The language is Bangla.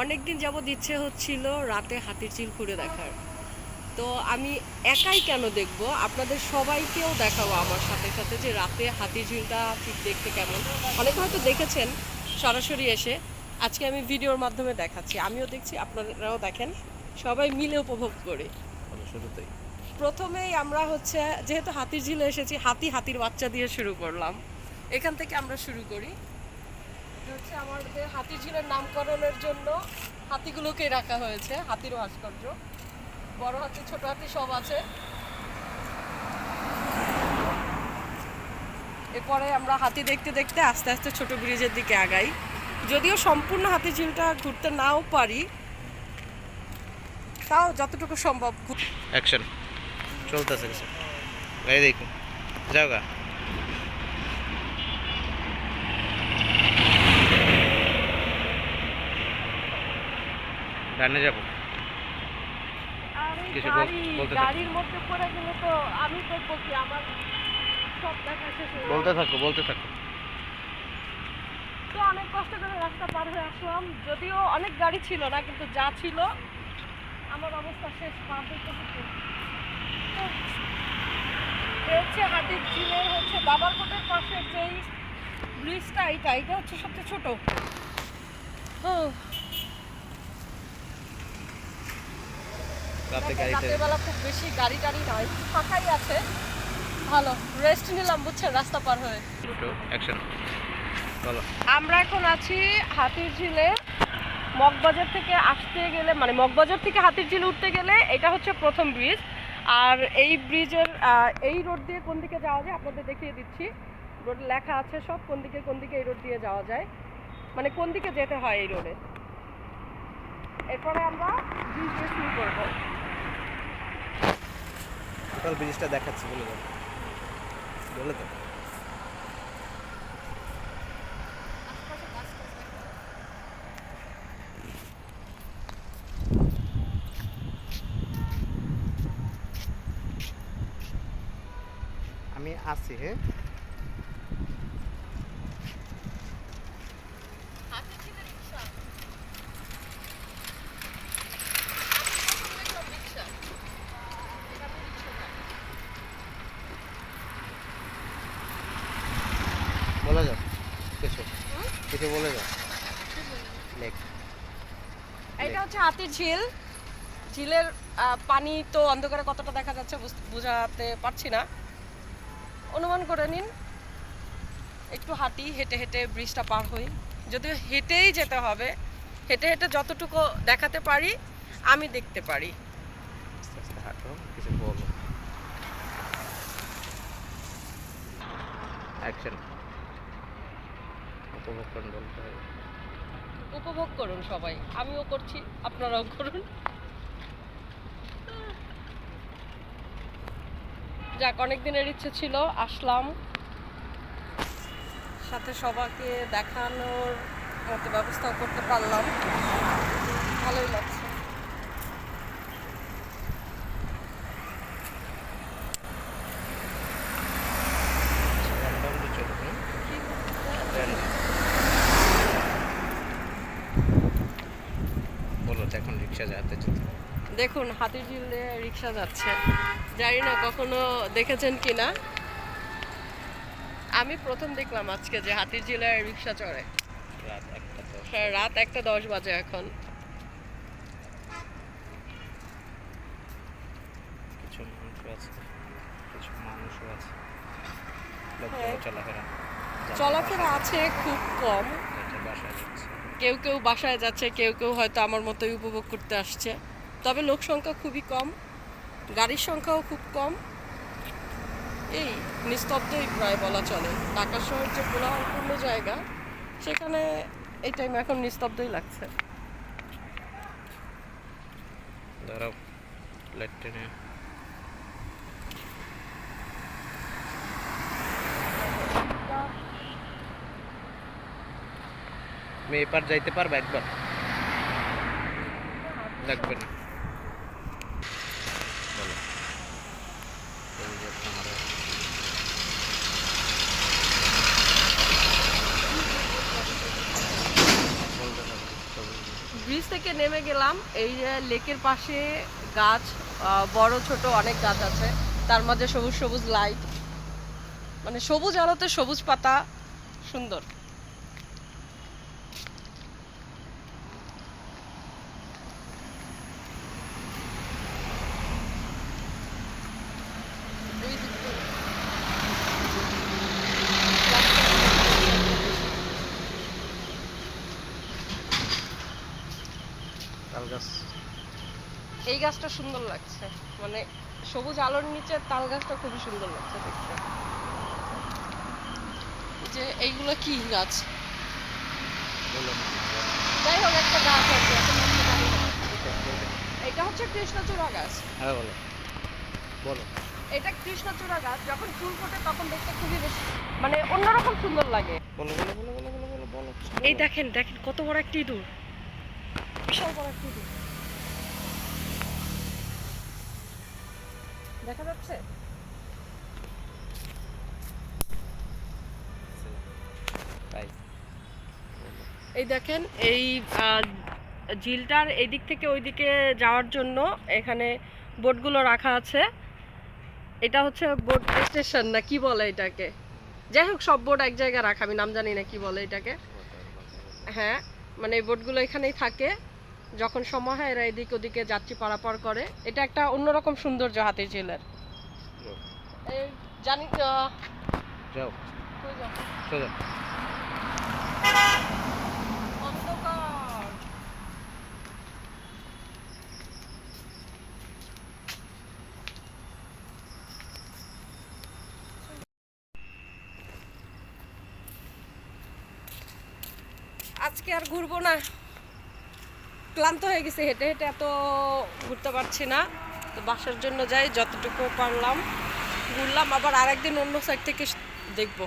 অনেক দিন যাবৎ ইচ্ছে হচ্ছিল রাতে হাতির ঝিল ঘুরে দেখার। তো আমি একাই কেন দেখব? আপনাদের সবাইকেও দেখাবো আমার সাথে সাথে যে রাতে হাতির ঝিলটা ঠিক দেখতে কেমন। অনেকে হয়তো দেখেছেন সরাসরি এসে। আজকে আমি ভিডিওর মাধ্যমে দেখাচ্ছি। আমিও দেখছি আপনারাও দেখেন। সবাই মিলে উপভোগ করে। শুরুতেই প্রথমেই আমরা হচ্ছে যেহেতু হাতির ঝিলে এসেছি হাতি হাতির বাচ্চা দিয়ে শুরু করলাম। এখান থেকে আমরা শুরু করি। হচ্ছে আমাদের হাতির ঝিলের নামকরণের জন্য হাতিগুলোকে রাখা হয়েছে, হাতির ভাস্কর্য। বড় হাতি, ছোট হাতি সব আছে। এরপরে আমরা হাতি দেখতে দেখতে আস্তে আস্তে ছোট ব্রিজের দিকে আগাই। যদিও সম্পূর্ণ হাতি ঝিলটা ঘুরতে নাও পারি, তাও যতটুকু সম্ভব অ্যাকশন চলতেছে দেখুন যাও ডানে যাব। কিছু বলতে গাড়ির মধ্যে পড়ে গেলে তো আমি দেখব কি আমার সব দেখা শেষ বলতে। থাকো বলতে থাকো। তো অনেক কষ্ট করে রাস্তা পার হয়ে আসলাম। যদিও অনেক গাড়ি ছিল না কিন্তু যা ছিল আমার অবস্থা শেষ হতে তো হচ্ছে হাতির ঝিলের হচ্ছে বাবারকোটের পাশে যেই ব্রিজটা এইটা এটা হচ্ছে সবচেয়ে ছোট। ও, রাতে গাড়িতে বেলা খুব বেশি গাড়ি টাড়ি নয় ফাঁকাই আছে। ভালো রেস্ট নিলাম বুঝছেন রাস্তা পার হয়ে। অ্যাকশন আমরা এখন আছি হাতির ঝিলে মগবাজার থেকে আসতে গেলে মানে মগবাজার থেকে হাতির ঝিলে উঠতে গেলে এটা হচ্ছে প্রথম ব্রিজ আর এই ব্রিজের এই রোড দিয়ে কোন দিকে যাওয়া যায় আপনাদের দেখিয়ে দিচ্ছি। রোড লেখা আছে সব কোন দিকে কোন দিকে এই রোড দিয়ে যাওয়া যায়। মানে কোন দিকে যেতে হয় এই রোডে এরপরে আমরা ব্রিজ দিয়ে শুরু করব। টোটাল ব্রিজটা দেখাচ্ছি বলে দাও বলে দাও আমি আছি হ্যাঁ হাতির ঝিলে রিক্সা রিক্সা বলে যাও কিছু কিছু বলে লেখ। এটা হচ্ছে হাতির ঝিল। ঝিলের পানি তো অন্ধকারে কতটা দেখা যাচ্ছে বুঝ- বোঝাতে পারছি না। অনুমান করে নিন। একটু হাঁটি হেঁটে হেঁটে ব্রিজটা পার হই। যদিও হেঁটেই যেতে হবে হেঁটে হেঁটে যতটুকু দেখাতে পারি আমি দেখতে পারি। কিছু বলো। অ্যাকশন উপভোগ করুন বলতে হবে উপভোগ করুন সবাই। আমিও করছি, আপনারাও করুন। যাক অনেক দিনের ইচ্ছে ছিল, আসলাম। সাথে সবাইকে দেখানোর মতো ব্যবস্থাও করতে পারলাম। ভালোই লাগছে র্যান্ডমলি চলো হুম র্যান্ডম বলো তো এখন রিক্সা যাতে দেখুন হাতির ঝিলে রিক্সা যাচ্ছে। জানি না কখনো দেখেছেন কি না। আমি প্রথম দেখলাম আজকে যে হাতির ঝিলে রিক্সা চড়ে। রাত একটা দশ হ্যাঁ, বাজে এখন। কিছু মানুষ আছে কিছু মানুষও আছে। হ্যাঁ। চলাফেরা। চলাফেরা আছে খুব কম। কেউ কেউ বাসায় যাচ্ছে কেউ কেউ হয়তো আমার মতোই উপভোগ করতে আসছে। তবে লোক সংখ্যা খুবই কম গাড়ির সংখ্যাও খুব কম। এই নিস্তব্ধই প্রায় বলা চলে। ঢাকা শহর যে কোলাহলপূর্ণ জায়গা সেখানে এই টাইম এখন নিস্তব্ধই লাগছে। লাইট তুমি এপার যাইতে পারবে একবার। লাগবে না। ব্রিজ থেকে নেমে গেলাম, এই লেকের পাশে গাছ বড়, ছোট অনেক গাছ আছে। তার মাঝে সবুজ সবুজ লাইট মানে সবুজ আলোতে সবুজ পাতা, সুন্দর এই দিক দিয়ে। তাল গাছ এই গাছটা সুন্দর লাগছে। মানে সবুজ আলোর নিচে তাল গাছটা খুবই সুন্দর লাগছে দেখতে। যে এইগুলো কি গাছ? যাই হোক একটা গাছ আছে এখন নামটা জানি না। এটা, হচ্ছে কৃষ্ণচূড়া গাছ। হ্যাঁ বলো। বলো। এটা কৃষ্ণচূড়া গাছ যখন ফুল ফোটে তখন দেখতে খুবই বেশি মানে অন্যরকম সুন্দর লাগে। বলো বলো বলো বলো বলো বলো। এই দেখেন দেখেন কত বড় একটা ইঁদুর। বিশাল বড় একটা ইঁদুর। দেখা যাচ্ছে? তাই এই দেখেন এই ঝিলটার এই দিক থেকে ওই দিকে যাওয়ার জন্য এখানে বোটগুলো রাখা আছে। এটা হচ্ছে বোট স্টেশন না কি বলে এটাকে? যাই হোক সব বোট এক জায়গায় রাখা আমি নাম জানি না কি বলে এটাকে। হ্যাঁ মানে এই বোটগুলো এখানেই থাকে। যখন সময় হয় এরা এদিক ওদিকে যাত্রী পারাপার করে। এটা একটা অন্যরকম সৌন্দর্য হাতির ঝিলের। জানি যাও। সোজা। আজকে আর ঘুরবো না। ক্লান্ত হয়ে গেছে, হেঁটে হেঁটে এত ঘুরতে পারছি না। তো বাসার জন্য যাই, যতটুকু পারলাম। ঘুরলাম, আবার আরেকদিন অন্য সাইড থেকে দেখব।